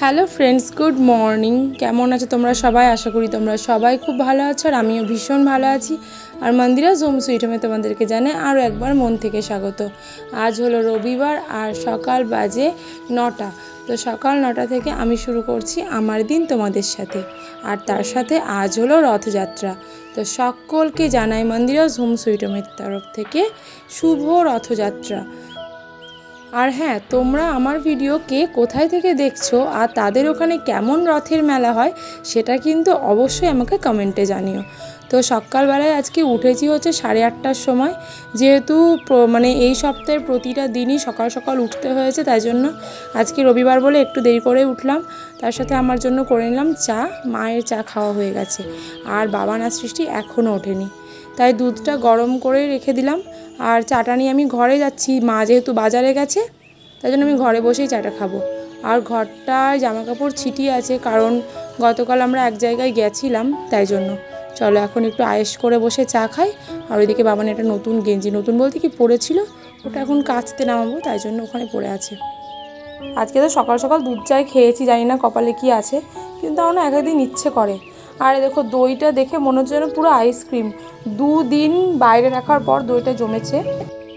Hello friends good morning কেমন আছো তোমরা সবাই? আশা করি তোমরা সবাই খুব ভালো আছো আর আমিও ভীষণ ভালো আছি। আর মন্দিরা জোম সুইট হোমে তোমাদেরকে জানে আরও একবার মন থেকে স্বাগত। আজ হলো রবিবার আর সকাল বাজে নটা। তো সকাল নটা থেকে আমি শুরু করছি আমার দিন তোমাদের সাথে। আর তার সাথে আজ হলো রথযাত্রা। তো সকলকে জানাই মন্দিরা ঝুম সুইট হোমের তরফ থেকে শুভ রথযাত্রা। আর হ্যাঁ তোমরা আমার ভিডিও কে কোথায় থেকে দেখছ আর তাদের ওখানে কেমন রথের মেলা হয় সেটা কিন্তু অবশ্যই আমাকে কমেন্টে জানিও। তো সকালবেলায় আজকে উঠেছি হচ্ছে সাড়ে আটটার সময়। যেহেতু মানে এই সপ্তাহের প্রতিটা দিনই সকাল সকাল উঠতে হয়েছে, তাই জন্য আজকে রবিবার বলে একটু দেরি করে উঠলাম। তার সাথে আমার জন্য করে নিলাম চা, মায়ের চা খাওয়া হয়ে গেছে। আর বাবা না সৃষ্টি এখনও ওঠেনি। তাই দুধটা গরম করে রেখে দিলাম। আর চাটা নিয়ে আমি ঘরে যাচ্ছি, মা যেহেতু বাজারে গেছে, তাই জন্য আমি ঘরে বসেই চাটা খাব। আর ঘরটায় জামা কাপড় ছিটিয়ে আছে, কারণ গতকাল আমরা এক জায়গায় গেছিলাম, তাই জন্য। চলো এখন একটু আয়েস করে বসে চা খাই। আর ওইদিকে বাবান একটা নতুন গেঞ্জি, নতুন বলতে কি পড়েছিল ওটা এখন কাচতে নামাবো, তাই জন্য ওখানে পড়ে আছে। আজকে তো সকাল সকাল দুধ চায় খেয়েছি, জানি না কপালে কি আছে, কিন্তু আমার না একদিন ইচ্ছে করে। আর দেখো দইটা দেখে মনে হচ্ছে যেন পুরো আইসক্রিম দুদিন বাইরে রাখার পর দইটা জমেছে,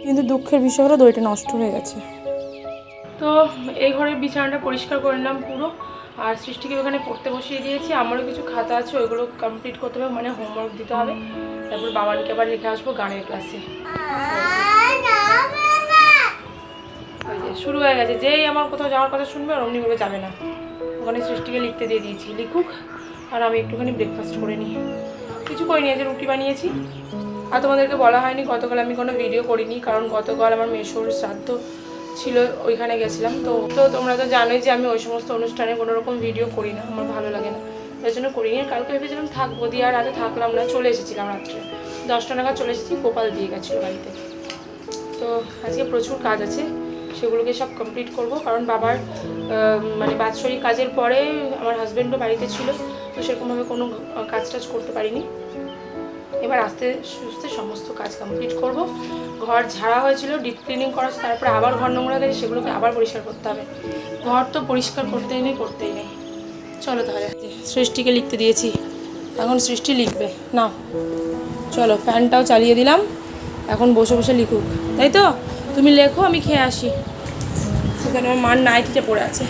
কিন্তু দুঃখের বিষয় হলো দইটা নষ্ট হয়ে গেছে। তো এই ঘরের বিছানাটা পরিষ্কার করে নিলাম পুরো, আর সৃষ্টিকে ওখানে পড়তে বসিয়ে দিয়েছি। আমারও কিছু খাতা আছে, ওইগুলো কমপ্লিট করতে হবে মানে হোমওয়ার্ক দিতে হবে। তারপর বাবানকে আবার রেখে আসব গানের ক্লাসে শুরু হয়ে গেছে। যেই আমার কোথাও যাওয়ার কথা শুনবে, আর অমনি করে যাবে না। ওখানে সৃষ্টিকে লিখতে দিয়ে দিয়েছি। লিখুক। আর আমি একটুখানি ব্রেকফাস্ট করে নিই। কিছু করিনি যে রুটি বানিয়েছি। আর তোমাদেরকে বলা হয়নি, গতকাল আমি কোনো ভিডিও করিনি, কারণ গতকাল আমার মেশোর শ্রাদ্ধ ছিল, ওইখানে গেছিলাম। তো তো তোমরা তো জানোই যে আমি ওই সমস্ত অনুষ্ঠানে কোনো রকম ভিডিও করি না, আমার ভালো লাগে না। তাই জন্য করিনি। আর কালকে ভেবেছিলাম থাকব দিয়ে, আর রাতে থাকলাম না, চলে এসেছিলাম রাত্রে। দশটা নাগাদ চলে এসেছি, গোপাল দিয়ে গেছিল বাড়িতে। তো আজকে প্রচুর কাজ আছে, সেগুলোকে সব কমপ্লিট করব। কারণ বাবার মানে বাৎসরিক কাজের পরে আমার হাজব্যান্ডও বাড়িতে ছিল। তো সেরকমভাবে কোনো কাজ টাজ করতে পারিনি। এবার আস্তে সুস্তে সমস্ত কাজ কমপ্লিট করব। ঘর ঝাড়া হয়েছিল ডিপ ক্লিনিং করা, তারপরে আবার ঘর নোংরা গেছে, সেগুলোকে আবার পরিষ্কার করতে হবে। ঘর তো পরিষ্কার করতেই নেই করতেই নেই। চলো তাহলে, সৃষ্টিকে লিখতে দিয়েছি। এখন সৃষ্টি লিখবে। না চলো, ফ্যানটাও চালিয়ে দিলাম। এখন বসে বসে লিখুক। তাই তো? তুমি লেখো, আমি খেয়ে আসি। এখানে আমার মার নাইটিটা পড়ে আছে।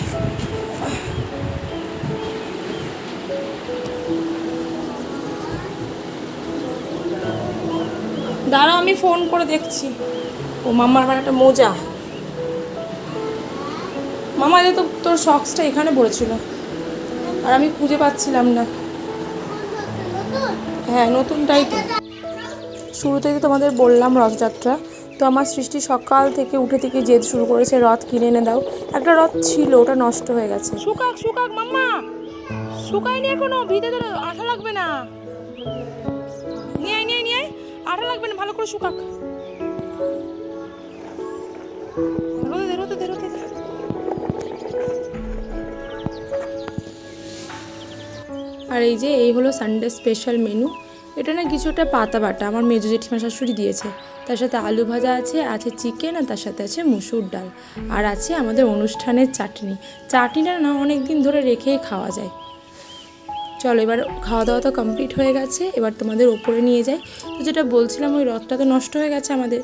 দাঁড়াও, আমি ফোন করে দেখছি। ও মামার আবার একটা মোজা। মামা তো তোর শক্সটা এখানে পড়েছিল। আর আমি খুঁজে পাচ্ছিলাম না। হ্যাঁ নতুনটাই তো। শুরুতেই তো তোমাদের বললাম রথযাত্রা, তো আমার সৃষ্টি সকাল থেকে উঠে থেকে জেদ শুরু করেছে, রথ কিনে এনে দাও। একটা রথ ছিল, ওটা নষ্ট হয়ে গেছে। শুকাক শুকাক, মাম্মা! শুকায়নি এখনও ভিতরে আঠা লাগবে না। নিয়ে লাগবে না, ভালো করে শুকাক। আর এই যে, এই হলো সানডে স্পেশাল মেনু এটা না কিছুটা পাতা বাটা, আমার মেজো জেঠিমা শাশুড়ি দিয়েছে। তার সাথে আলু ভাজা আছে আছে চিকেন আর তার সাথে আছে মুসুর ডাল। আর আছে আমাদের অনুষ্ঠানের চাটনি। চাটনিটা না অনেক দিন ধরে রেখেই খাওয়া যায়। চলো, এবার খাওয়া দাওয়া তো কমপ্লিট হয়ে গেছে, এবার তোমাদের ওপরে নিয়ে যাই। তো যেটা বলছিলাম, ওই রথটা তো নষ্ট হয়ে গেছে আমাদের।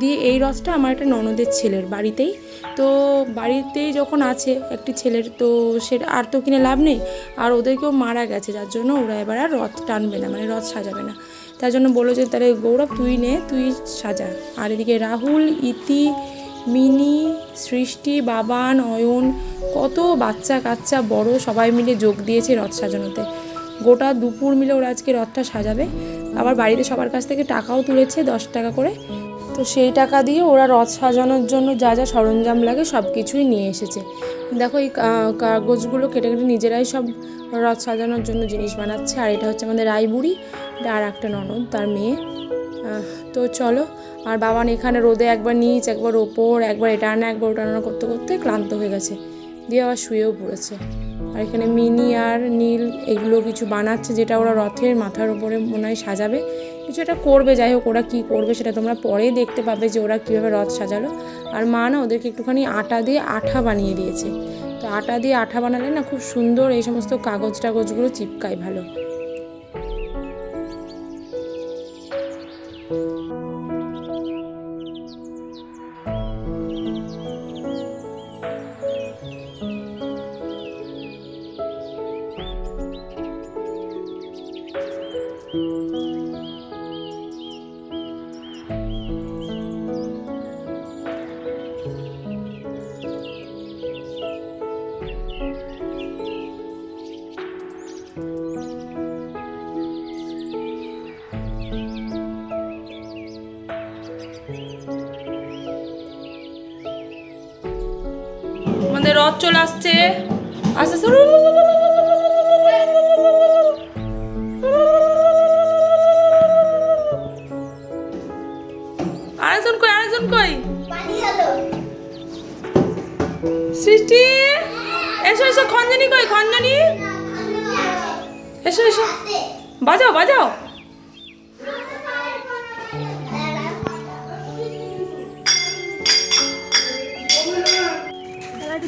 দিয়ে এই রথটা আমার একটা ননদের ছেলের বাড়িতেই। তো বাড়িতেই যখন আছে একটি ছেলের, তো সেটা আর তো কিনে লাভ নেই। আর ওদেরকেও মারা গেছে, যার জন্য ওরা এবার আর রথ টানবে না মানে রথ সাজাবে না। তার জন্য বলল যে, তাহলে গৌরব, তুই নে, তুই সাজা। আর এদিকে রাহুল, ইতি, মিনি, সৃষ্টি বাবান অয়ন কত বাচ্চা কাচ্চা বড় সবাই মিলে যোগ দিয়েছে রথ সাজানোতে। গোটা দুপুর মিলে ওরা আজকে রথটা সাজাবে। আবার বাড়িতে সবার কাছ থেকে টাকাও তুলেছে, দশ টাকা করে। তো সেই টাকা দিয়ে ওরা রথ সাজানোর জন্য যা যা সরঞ্জাম লাগে সব কিছুই নিয়ে এসেছে। দেখো এই কাগজগুলো কেটে কেটে নিজেরাই সব রথ সাজানোর জন্য জিনিস বানাচ্ছে। আর এটা হচ্ছে আমাদের রায়বুড়ি, এটা আর একটা ননদ, তার মেয়ে। তো চলো, আর বাবান এখানে রোদে একবার নিচ, একবার ওপর, একবার এটা আনা, একবার ওটা আনা, করতে করতে ক্লান্ত হয়ে গেছে। দিয়ে আবার শুয়েও পড়েছে। আর এখানে মিনি আর নীল এগুলো কিছু বানাচ্ছে যেটা ওরা রথের মাথার উপরে মনে হয় সাজাবে। কিছু একটা করবে, যাই হোক ওরা কী করবে সেটা তোমরা পরে দেখতে পাবে যে ওরা কীভাবে রথ সাজালো। আর মা না ওদেরকে একটুখানি আটা দিয়ে আঠা বানিয়ে দিয়েছে। তো আটা দিয়ে আঠা বানালে না খুব সুন্দর এই সমস্ত কাগজ টাগজগুলো চিপকায় ভালো। চলে আসছে আস্তে আস্তে আরেকজন কই আরেকজন কই সৃষ্টি এসো এসো খঞ্জনি কই খঞ্জনি এসো এসো বাজাও বাজাও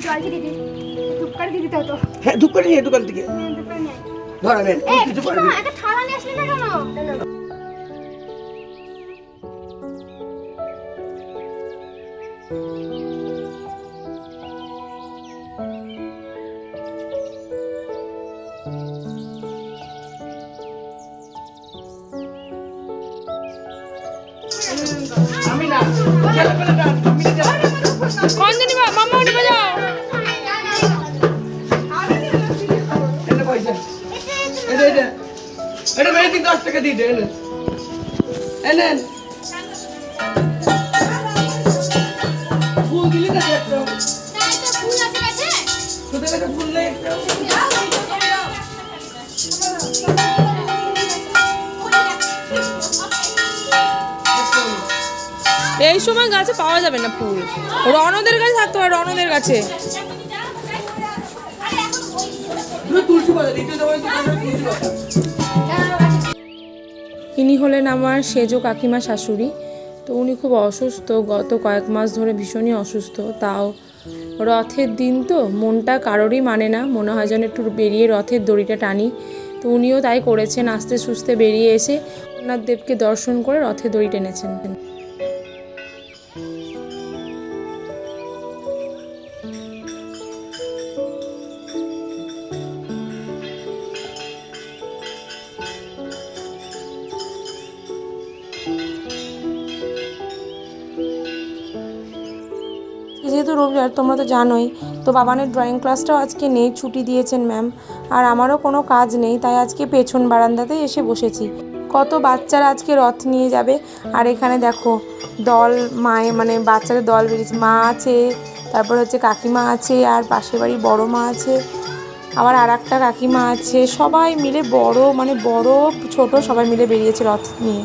দাদা একটু জল দিয়ে দিদি টুককার দিয়ে দিতে হতো। হ্যাঁ ধূপ করে নিয়ে দোকান থেকে টুককার নেই ধরা নেন এই কিছু কিছু পারবি না একটা থালা নিয়ে আসলি না কেন? আমি না ছেলেপেলেটা আমি না দশ টাকা দিয়ে এনেন ফুল দিলি না একটা। তোদের কাছে ফুল নেই একটা। এই সময় গাছে পাওয়া যাবে না ফুল। রনদের কাছে থাকতে হয় রনদের কাছে তুমি তুলসী পাতা দ্বিতীয় দোকানে তুলসী পাতা। ইনি হলেন আমার সেজো কাকিমা শাশুড়ি। তো উনি খুব অসুস্থ, গত কয়েক মাস ধরে ভীষণই অসুস্থ। তাও রথের দিন তো মনটা কারোরই মানে না, মনে হয় যেন একটু বেরিয়ে রথের দড়িটা টানি। তো উনিও তাই করেছেন, আস্তে সুস্থে বেরিয়ে এসে ওনার দেবকে দর্শন করে রথের দড়ি টেনেছেন। রবিবার তোমরা তো জানোই, তো বাবানের ড্রয়িং ক্লাসটাও আজকে নেই, ছুটি দিয়েছেন ম্যাম আর আমারও কোনো কাজ নেই, তাই আজকে পেছন বারান্দাতেই এসে বসেছি। কত বাচ্চারা আজকে রথ নিয়ে যাবে। আর এখানে দেখো, দল, মায়ে মানে বাচ্চাদের দল বেরিয়েছে। মা আছে, তারপর হচ্ছে কাকিমা আছে, আর পাশের বাড়ি বড় মা আছে, আবার আর একটা কাকিমা আছে। সবাই মিলে বড় মানে বড়, ছোট সবাই মিলে বেরিয়েছে রথ নিয়ে।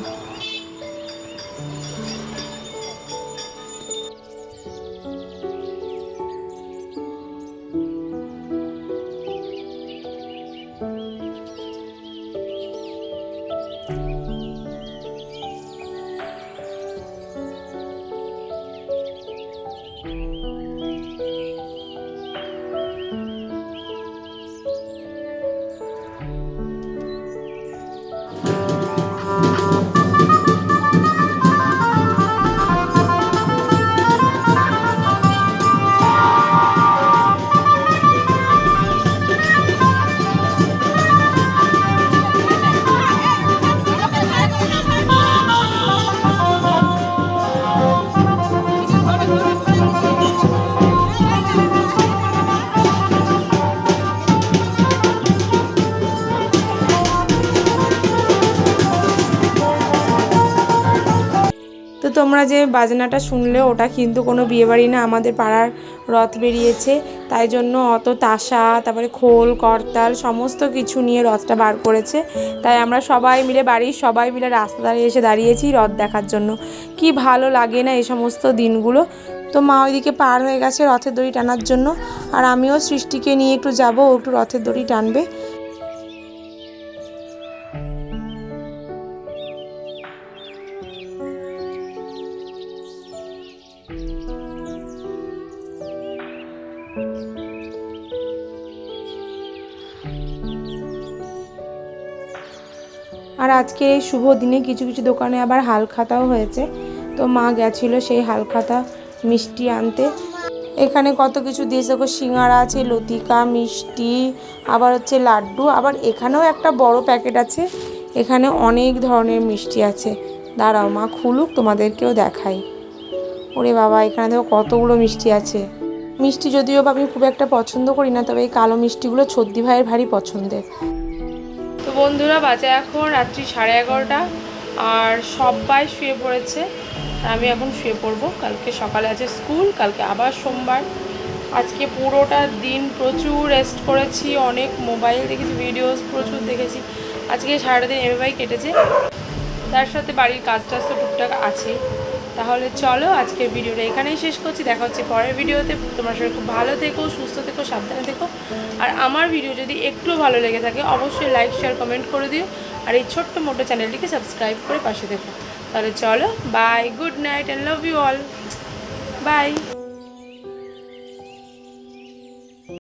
তোমরা যে বাজনাটা শুনলে, ওটা কিন্তু কোনো বিয়েবাড়ি না, আমাদের পাড়ার রথ বেরিয়েছে। তাই জন্য অত তাসা, তারপরে খোল, করতাল, সমস্ত কিছু নিয়ে রথটা বার করেছে। তাই আমরা সবাই মিলে, বাড়ির সবাই মিলে রাস্তা দাঁড়িয়ে এসে দাঁড়িয়েছি রথ দেখার জন্য। কি ভালো লাগে না এই সমস্ত দিনগুলো। তো মা ওইদিকে পার হয়ে গেছে রথের দড়ি টানার জন্য। আর আমিও সৃষ্টিকে নিয়ে একটু যাব, ও একটু রথের দড়ি টানবে। আজকে এই শুভ দিনে কিছু কিছু দোকানে আবার হাল খাতাও হয়েছে। তো মা গেছিল সেই হাল খাতা মিষ্টি আনতে। এখানে কত কিছু দিয়েছে দেখো সিঙ্গারা আছে, লতিকা, মিষ্টি, আবার হচ্ছে লাড্ডু, আবার এখানেও একটা বড় প্যাকেট আছে। এখানে অনেক ধরনের মিষ্টি আছে। দাঁড়াও মা, খুলুক, তোমাদেরকেও দেখাই। ওরে বাবা, এখানে দেখো কতগুলো মিষ্টি আছে। মিষ্টি যদিও বা আমি খুব একটা পছন্দ করি না, তবে এই কালো মিষ্টিগুলো ছদ্দি ভাইয়ের ভারী পছন্দের। তো বন্ধুরা, বাজে এখন রাত্রি সাড়ে এগারোটা, আর সবাই শুয়ে পড়েছে। আমি এখন শুয়ে পড়ব। কালকে সকালে আছে স্কুল, কালকে আবার সোমবার। আজকে পুরোটা দিন প্রচুর রেস্ট করেছি, অনেক মোবাইল দেখেছি ভিডিওস প্রচুর দেখেছি। আজকে সারাটা দিন এভাবেই কেটেছে। তার সাথে বাড়ির কাজ টাজ তো টুকটাক আছে। তাহলে চলো আজকের ভিডিওটা এখানেই শেষ করছি। দেখা হচ্ছে পরের ভিডিওতে। তোমার সবাই খুব ভালো থেকো, সুস্থ থেকো, সাবধানে থেকো। আর আমার ভিডিও যদি একটু ভালো লেগে থাকে, অবশ্যই লাইক শেয়ার কমেন্ট করে দিও। আর এই ছোট্ট মোটো চ্যানেলটিকে সাবস্ক্রাইব করে পাশে দেখো তাহলে চলো bye good night and love you all bye